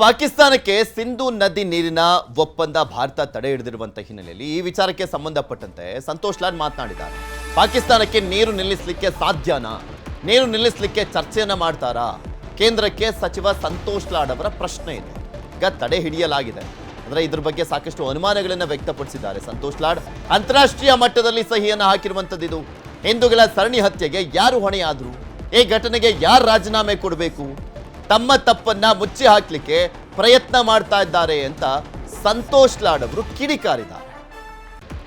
ಪಾಕಿಸ್ತಾನಕ್ಕೆ ಸಿಂಧು ನದಿ ನೀರಿನ ಒಪ್ಪಂದ ಭಾರತ ತಡೆ ಹಿಡಿದಿರುವಂತ ಹಿನ್ನೆಲೆಯಲ್ಲಿ ಈ ವಿಚಾರಕ್ಕೆ ಸಂಬಂಧಪಟ್ಟಂತೆ ಸಂತೋಷ್ ಲಾಡ್ ಮಾತನಾಡಿದ್ದಾರೆ. ಪಾಕಿಸ್ತಾನಕ್ಕೆ ನೀರು ನಿಲ್ಲಿಸಲಿಕ್ಕೆ ಸಾಧ್ಯನಾ? ನೀರು ನಿಲ್ಲಿಸಲಿಕ್ಕೆ ಚರ್ಚೆಯನ್ನ ಮಾಡ್ತಾರಾ? ಕೇಂದ್ರಕ್ಕೆ ಸಚಿವ ಸಂತೋಷ್ ಲಾಡ್ ಅವರ ಪ್ರಶ್ನೆ ಇದೆ. ಈಗ ತಡೆ ಹಿಡಿಯಲಾಗಿದೆ. ಅಂದ್ರೆ ಇದ್ರ ಬಗ್ಗೆ ಸಾಕಷ್ಟು ಅನುಮಾನಗಳನ್ನು ವ್ಯಕ್ತಪಡಿಸಿದ್ದಾರೆ ಸಂತೋಷ್ ಲಾಡ್ ಅಂತಾರಾಷ್ಟ್ರೀಯ ಮಟ್ಟದಲ್ಲಿ ಸಹಿಯನ್ನು ಹಾಕಿರುವಂತದ್ದು ಇದು. ಹಿಂದೂಗಳ ಸರಣಿ ಹತ್ಯೆಗೆ ಯಾರು ಹೊಣೆಯಾದ್ರು? ಈ ಘಟನೆಗೆ ಯಾರು ರಾಜೀನಾಮೆ ಕೊಡಬೇಕು? ತಮ್ಮ ತಪ್ಪನ್ನ ಮುಚ್ಚಿ ಹಾಕ್ಲಿಕ್ಕೆ ಪ್ರಯತ್ನ ಮಾಡ್ತಾ ಇದ್ದಾರೆ ಅಂತ ಸಂತೋಷ್ ಲಾಡ್ ಅವರು ಕಿಡಿಕಾರಿದ್ದಾರೆ.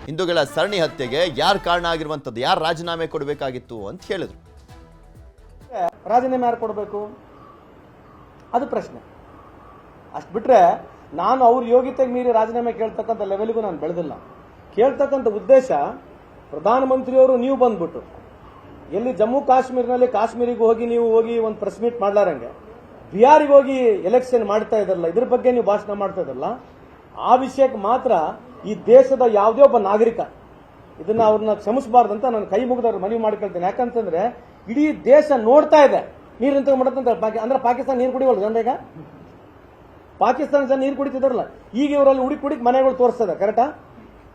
ಹಿಂದೂಗಳ ಸರಣಿ ಹತ್ಯೆಗೆ ಯಾರು ಕಾರಣ ಆಗಿರುವಂಥದ್ದು, ಯಾರು ರಾಜೀನಾಮೆ ಕೊಡಬೇಕಾಗಿತ್ತು ಅಂತ ಹೇಳಿದ್ರು. ರಾಜೀನಾಮೆ ಯಾರು ಕೊಡಬೇಕು? ಅದು ಪ್ರಶ್ನೆ. ಅಷ್ಟು ಬಿಟ್ಟರೆ ನಾನು ಅವ್ರ ಯೋಗ್ಯತೆಗೆ ಮೀರಿ ರಾಜೀನಾಮೆ ಕೇಳ್ತಕ್ಕಂಥ ಲೆವೆಲ್ಗೂ ನಾನು ಬೆಳೆದಿಲ್ಲ. ಕೇಳ್ತಕ್ಕಂಥ ಉದ್ದೇಶ ಪ್ರಧಾನಮಂತ್ರಿಯವರು ನೀವು ಬಂದ್ಬಿಟ್ಟು. ಎಲ್ಲಿ ಜಮ್ಮು ಕಾಶ್ಮೀರ್ನಲ್ಲಿ ಕಾಶ್ಮೀರಿಗೆ ಹೋಗಿ ನೀವು ಹೋಗಿ ಒಂದು ಪ್ರೆಸ್ ಮೀಟ್ ಮಾಡ್ಲಾರಂಗೆ. ಬಿಹಾರಿಗೆ ಹೋಗಿ ಎಲೆಕ್ಷನ್ ಮಾಡ್ತಾ ಇದ್ರಲ್ಲ ಇದ್ರ ಬಗ್ಗೆ ನೀವು ಭಾಷಣ ಮಾಡ್ತಾ ಇದ್ರಲ್ಲ ಆ ವಿಷಯಕ್ಕೆ ಮಾತ್ರ ಈ ದೇಶದ ಯಾವುದೇ ಒಬ್ಬ ನಾಗರಿಕ ಇದನ್ನ ಅವ್ರನ್ನ ಕ್ಷಮಿಸಬಾರ್ದಂತ ನಾನು ಕೈ ಮುಗಿದವ್ರು ಮನವಿ ಮಾಡ್ಕೊಳ್ತೇನೆ. ಯಾಕಂತಂದ್ರೆ ಇಡೀ ದೇಶ ನೋಡ್ತಾ ಇದೆ. ನೀರು ನಿಂತ ಮಾಡತ್ತಂತ ಅಂದ್ರೆ ಪಾಕಿಸ್ತಾನ ನೀರು ಕುಡಿವಲ್ಲ ಜನರೀಗ ಪಾಕಿಸ್ತಾನ ಜನ ನೀರು ಕುಡಿತಿದಾರಲ್ಲ ಈಗ ಇವರಲ್ಲಿ ಹುಡುಕ್ ಹುಡುಕ್ ಮನೆಗಳು ತೋರಿಸ್ತದೆ ಕರೆಕ್ಟಾ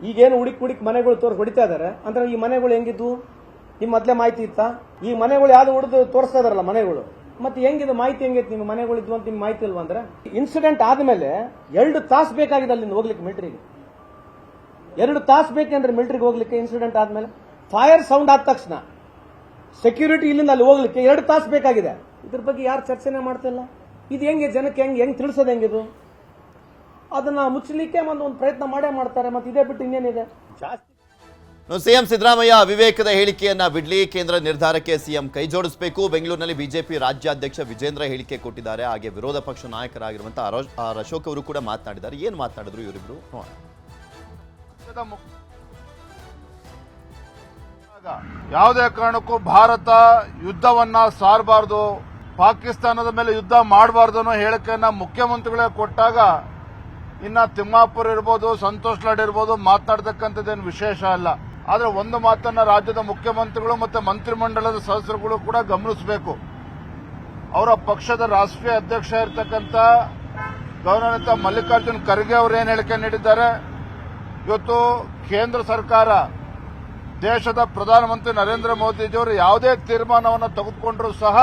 ಈಗೇನು ಹುಡುಕ್ ಹುಡುಕ್ ಮನೆಗಳು ತೋರಿಸಿ ಹೊಡಿತಾ ಇದಾರೆ. ಅಂದ್ರೆ ಈ ಮನೆಗಳು ಹೆಂಗಿದ್ವು? ನಿಮ್ಮ ಮೊದಲೇ ಮಾಹಿತಿ ಇತ್ತಾ? ಈ ಮನೆಗಳು ಯಾವ್ದು ಹೊಡೆದು ತೋರಿಸ್ತಾ ಇದಾರಲ್ಲ ಮನೆಗಳು? ಮತ್ತೆ ಹೆಂಗಿದೆ, ಮಾಹಿತಿ ಹೆಂಗೈತಿ ನಿಮ್ಮ ಮನೆಗಳಿದ್ವು ಅಂತ ನಿಮ್ಗೆ ಮಾಹಿತಿ ಇಲ್ವಾ ಅಂದ್ರೆ? ಇನ್ಸಿಡೆಂಟ್ ಆದ್ಮೇಲೆ ಎರಡು ತಾಸು ಬೇಕಾಗಿದೆ ಅಲ್ಲಿಂದ ಹೋಗ್ಲಿಕ್ಕೆ ಮಿಲ್ಟ್ರಿಗೆ ಎರಡು ತಾಸು ಬೇಕಂದ್ರೆ ಮಿಲ್ಟ್ರಿಗೆ ಹೋಗ್ಲಿಕ್ಕೆ ಇನ್ಸಿಡೆಂಟ್ ಆದ್ಮೇಲೆ? ಫೈರ್ ಸೌಂಡ್ ಆದ ತಕ್ಷಣ ಸೆಕ್ಯೂರಿಟಿ ಇಲ್ಲಿಂದ ಅಲ್ಲಿ ಹೋಗ್ಲಿಕ್ಕೆ ಎರಡು ತಾಸು ಬೇಕಾಗಿದೆ. ಇದ್ರ ಬಗ್ಗೆ ಯಾರು ಚರ್ಚೆನೆ ಮಾಡ್ತಿಲ್ಲ ಇದು ಹೆಂಗೆ ಜನಕ್ಕೆ ಹೆಂಗೆ ಹೆಂಗೆ ತಿಳಿಸೋದು ಹೆಂಗಿದು? ಅದನ್ನ ಮುಚ್ಚಲಿಕ್ಕೆ ಒಂದು ಒಂದು ಪ್ರಯತ್ನ ಮಾಡೇ ಮಾಡ್ತಾರೆ, ಮತ್ತೆ ಇದೇ ಬಿಟ್ಟು ಇನ್ನೇನಿದೆ? ಜಾಸ್ತಿ ಸಿಎಂ ಸಿದ್ದರಾಮಯ್ಯ ಅವಿವೇಕದ ಹೇಳಿಕೆಯನ್ನ ಬಿಡ್ಲಿ ಕೇಂದ್ರ ನಿರ್ಧಾರಕ್ಕೆ ಸಿಎಂ ಕೈ ಜೋಡಿಸಬೇಕು. ಬೆಂಗಳೂರಿನಲ್ಲಿ ಬಿಜೆಪಿ ರಾಜ್ಯಾಧ್ಯಕ್ಷ ವಿಜೇಂದ್ರ ಹೇಳಿಕೆ ಕೊಟ್ಟಿದ್ದಾರೆ. ಹಾಗೆ ವಿರೋಧ ಪಕ್ಷ ನಾಯಕರಾಗಿರುವಂತಹ ಅಶೋಕ್ ಅವರು ಕೂಡ ಮಾತನಾಡಿದ್ದಾರೆ. ಏನ್ ಮಾತನಾಡಿದ್ರು ಇವರಿಬ್ರು? ಯಾವುದೇ ಕಾರಣಕ್ಕೂ ಭಾರತ ಯುದ್ಧವನ್ನ ಸಾರಬಾರದು, ಪಾಕಿಸ್ತಾನದ ಮೇಲೆ ಯುದ್ಧ ಮಾಡಬಾರ್ದು ಅನ್ನೋ ಹೇಳಿಕೆಯನ್ನ ಮುಖ್ಯಮಂತ್ರಿಗಳೇ ಕೊಟ್ಟಾಗ ಇನ್ನ ತಿಮ್ಮಾಪುರ್ ಇರ್ಬೋದು, ಸಂತೋಷ್ ಲಾಡ್ ಇರ್ಬೋದು ಮಾತನಾಡ್ತಕ್ಕಂಥದ್ದೇನು ವಿಶೇಷ ಅಲ್ಲ. ಆದ್ರೆ ಒಂದು ಮಾತನ್ನ ರಾಜ್ಯದ ಮುಖ್ಯಮಂತ್ರಿಗಳು ಮತ್ತೆ ಮಂತ್ರಿಮಂಡಲದ ಸದಸ್ಯರುಗಳು ಕೂಡ ಗಮನಿಸಬೇಕು. ಅವರ ಪಕ್ಷದ ರಾಷ್ಟ್ರೀಯ ಅಧ್ಯಕ್ಷ ಇರತಕ್ಕಂಥ ಗೌರವಾನ್ವಿತ ಮಲ್ಲಿಕಾರ್ಜುನ್ ಖರ್ಗೆ ಅವರು ಏನು ಹೇಳಿಕೆ ನೀಡಿದ್ದಾರೆ? ಇವತ್ತು ಕೇಂದ್ರ ಸರ್ಕಾರ, ದೇಶದ ಪ್ರಧಾನಮಂತ್ರಿ ನರೇಂದ್ರ ಮೋದಿಜಿಯವರು ಯಾವುದೇ ತೀರ್ಮಾನವನ್ನು ತೆಗೆದುಕೊಂಡರೂ ಸಹ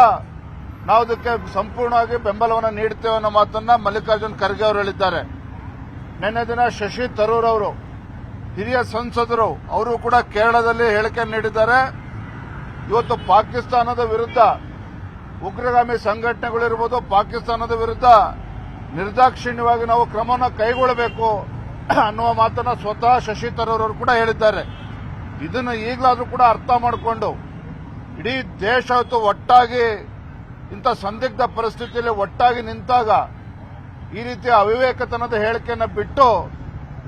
ನಾವು ಅದಕ್ಕೆ ಸಂಪೂರ್ಣವಾಗಿ ಬೆಂಬಲವನ್ನು ನೀಡುತ್ತೇವೆ ಅನ್ನೋ ಮಾತನ್ನ ಮಲ್ಲಿಕಾರ್ಜುನ್ ಖರ್ಗೆ ಅವರು ಹೇಳಿದ್ದಾರೆ. ನಿನ್ನೆ ದಿನ ಶಶಿ ತರೂರ್ ಅವರು ಹಿರಿಯ ಸಂಸದರು ಅವರು ಕೂಡ ಕೇರಳದಲ್ಲಿ ಹೇಳಿಕೆ ನೀಡಿದ್ದಾರೆ. ಇವತ್ತು ಪಾಕಿಸ್ತಾನದ ವಿರುದ್ಧ ಉಗ್ರಗಾಮಿ ಸಂಘಟನೆಗಳಿರ್ಬೋದು, ಪಾಕಿಸ್ತಾನದ ವಿರುದ್ಧ ನಿರ್ದಾಕ್ಷಿಣ್ಯವಾಗಿ ನಾವು ಕ್ರಮವನ್ನು ಕೈಗೊಳ್ಳಬೇಕು ಅನ್ನುವ ಮಾತನ್ನ ಸ್ವತಃ ಶಶಿ ತರೂರ್ ಕೂಡ ಹೇಳಿದ್ದಾರೆ. ಇದನ್ನು ಈಗಲಾದರೂ ಕೂಡ ಅರ್ಥ ಮಾಡಿಕೊಂಡು ಇಡೀ ದೇಶ ಒಟ್ಟಾಗಿ, ಇಂಥ ಸಂದಿಗ್ಧ ಪರಿಸ್ಥಿತಿಯಲ್ಲಿ ಒಟ್ಟಾಗಿ ನಿಂತಾಗ ಈ ರೀತಿಯ ಅವಿವೇಕತನದ ಹೇಳಿಕೆಯನ್ನು ಬಿಟ್ಟು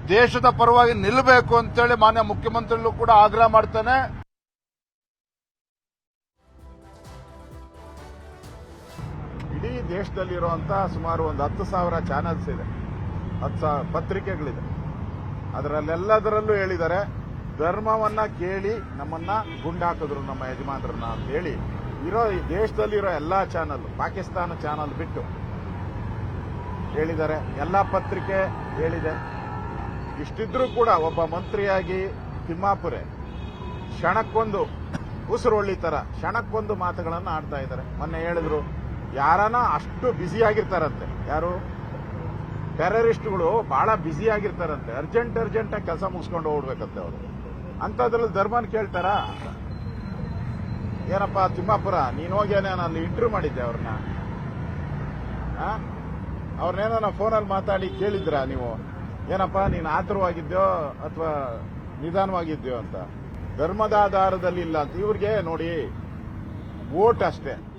ದೇಶದ ಪರವಾಗಿ ನಿಲ್ಲಬೇಕು ಅಂತೇಳಿ ಮಾನ್ಯ ಮುಖ್ಯಮಂತ್ರಿಗಳು ಕೂಡ ಆಗ್ರಹ ಮಾಡ್ತಾನೆ. ಇಡೀ ದೇಶದಲ್ಲಿರುವಂತ ಸುಮಾರು ಒಂದು ಹತ್ತು ಸಾವಿರ ಚಾನೆಲ್ಸ್ ಇದೆ. ಹತ್ತು ಸಾವಿರ ಪತ್ರಿಕೆಗಳಿದೆ. ಅದರಲ್ಲೆಲ್ಲದರಲ್ಲೂ ಹೇಳಿದ್ದಾರೆ, ಧರ್ಮವನ್ನ ಕೇಳಿ ನಮ್ಮನ್ನ ಗುಂಡಾಕಿದ್ರು ನಮ್ಮ ಯಜಮಾನರನ್ನ ಅಂತ ಹೇಳಿ. ಇರೋ ಈ ದೇಶದಲ್ಲಿರೋ ಎಲ್ಲಾ ಚಾನಲ್ ಪಾಕಿಸ್ತಾನ ಚಾನಲ್ ಬಿಟ್ಟು ಹೇಳಿದ್ದಾರೆ. ಎಲ್ಲಾ ಪತ್ರಿಕೆ ಹೇಳಿದೆ. ಇಷ್ಟಿದ್ರೂ ಕೂಡ ಒಬ್ಬ ಮಂತ್ರಿಯಾಗಿ ತಿಮ್ಮಾಪುರೆ ಕ್ಷಣಕ್ಕೊಂದು ಉಸಿರು ತರ, ಕ್ಷಣಕ್ಕೊಂದು ಮಾತುಗಳನ್ನು ಆಡ್ತಾ ಇದ್ದಾರೆ. ಮೊನ್ನೆ ಹೇಳಿದ್ರು, ಯಾರನ ಅಷ್ಟು ಬ್ಯುಸಿ ಆಗಿರ್ತಾರಂತೆ. ಯಾರು? ಟೆರರಿಸ್ಟ್ಗಳು ಬಹಳ ಬ್ಯುಸಿ ಆಗಿರ್ತಾರಂತೆ. ಅರ್ಜೆಂಟ್ ಅರ್ಜೆಂಟ್ ಆಗಿ ಕೆಲಸ ಮುಗಿಸ್ಕೊಂಡು ಹೋಗ್ಬೇಕಂತೆ ಅವರು. ಅಂತದ್ರಲ್ಲಿ ಧರ್ಮನ್ ಕೇಳ್ತಾರ? ಏನಪ್ಪ ತಿಮ್ಮಾಪುರ, ನೀನ್ ಹೋಗಿ ನಾನು ಅಲ್ಲಿ ಇಂಟರ್ವ್ಯೂ ಮಾಡಿದ್ದೆ ಅವ್ರನ್ನ? ಅವ್ರನ್ನೇನೋ ಫೋನಲ್ಲಿ ಮಾತಾಡಿ ಕೇಳಿದ್ರಾ ನೀವು? ಏನಪ್ಪ ನೀನು ಆತುರವಾಗಿದ್ಯೋ ಅಥವಾ ನಿಧಾನವಾಗಿದ್ಯೋ ಅಂತ. ಧರ್ಮದ ಆಧಾರದಲ್ಲಿ ಇಲ್ಲ ಅಂತ. ಇವ್ರಿಗೆ ನೋಡಿ ವೋಟ್ ಅಷ್ಟೇ.